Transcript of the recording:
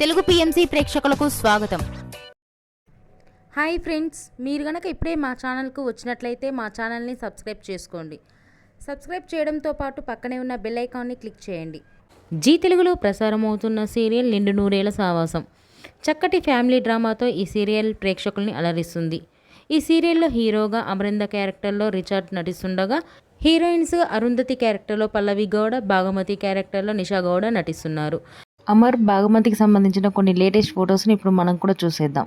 Telugu PMC ప్రేక్షకులకు స్వాగతం. Hi friends మీరు గనక ఇప్పుడే మా ఛానల్కు వచ్చినట్లయితే మా ఛానల్ని సబ్స్క్రైబ్ చేసుకోండి. సబ్స్క్రైబ్ చేయడంతో పాటు పక్కనే ఉన్న బెల్ ఐకాన్ని క్లిక్ చేయండి. జీ తెలుగులో ప్రసారం అవుతున్న సీరియల్ నిండు నూరేళ్ళ సావాసం. చక్కటి ఫ్యామిలీ డ్రామాతో ఈ సీరియల్ ప్రేక్షకుల్ని అలరిస్తుంది. ఈ సీరియల్లో హీరోగా అమరింద క్యారెక్టర్లో రిచార్డ్ నటిస్తుండగా హీరోయిన్స్ అరుంధతి క్యారెక్టర్లో పల్లవి గౌడ బాగమతి క్యారెక్టర్లో నిషా గౌడ నటిస్తున్నారు. అమర్ బాగమతికి సంబంధించిన కొన్ని లేటెస్ట్ ఫొటోస్ని ఇప్పుడు మనం కూడా చూసేద్దాం.